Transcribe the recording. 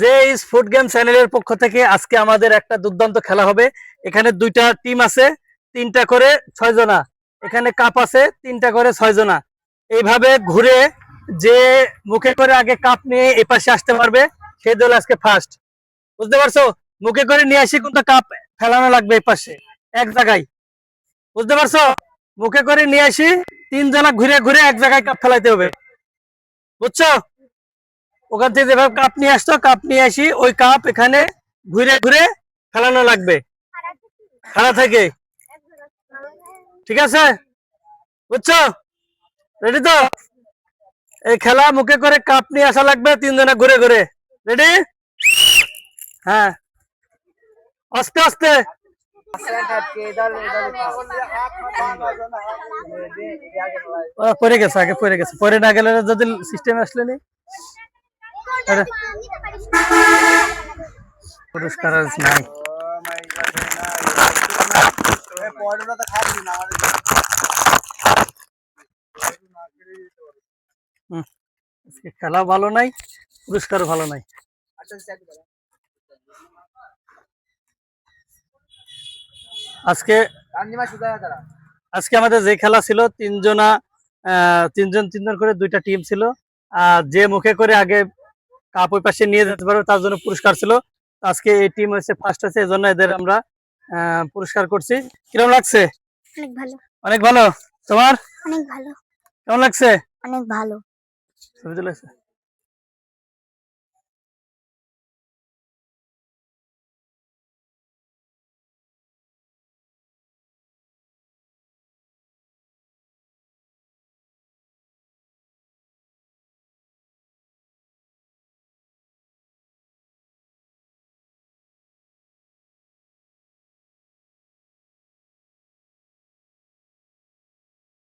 যে food game চ্যানেলের পক্ষ থেকে আজকে আমাদের একটা দুর্দান্ত খেলা হবে। এখানে দুইটা টিম আছে, তিনটা করে ছয় জনা। এখানে কাপ আছে, তিনটা করে ছয় জনা। এইভাবে ঘুরে যে মুখে করে আগে কাপ নিয়ে এ পাশে আসতে পারবে, সে দল আজকে ফার্স্ট বুঝতে পারছ? মুখে করে নিয়ে আসি কিন্তু কাপ ফেলানো লাগবে এই পাশে। এক জায়গায়। বুঝতে পারছ? মুখে করে নিয়ে আসি তিন জনা ঘুরে ঘুরে এক জায়গায় কাপ ফেলাইতে হবে। বুঝছ? ওখান থেকে যেভাবে কাপ নিয়ে আসতো কাপ নিয়ে আসি, ওই কাপ এখানে ঘুরে ঘুরে ফেলানো লাগবে। খাড়া থেকে। ঠিক আছে? বুঝছ? রেডি তো? এই খেলা মুখে করে কাপ নিয়ে আসা লাগবে, তিনজনে ঘুরে ঘুরে। রেডি হ্যাঁ। আস্তে আস্তে। ওরা পরে গেছে, আগে পরে গেছে। পরে না গেলে যদি সিস্টেম আসলে নি পুরস্কার নাই। খেলা ভালো নাই, পুরস্কার ভালো নাই। আজকে আজকে আমাদের যে খেলা ছিল তিনজনা আহ, তিনজন তিনজন করে দুইটা টিম ছিল। আর যে মুখে করে আগে কাপ ওই পাশে নিয়ে যেতে পারবে তার জন্য পুরস্কার ছিল। আজকে এই টিম হচ্ছে ফার্স্ট আছে এজন্য এদের আমরা আহ, পুরস্কার করছি। কীরকম লাগছে? অনেক ভালো। অনেক ভালো। তোমার? অনেক ভালো। কেমন লাগছে? অনেক ভালো। ছবি তুলেছে।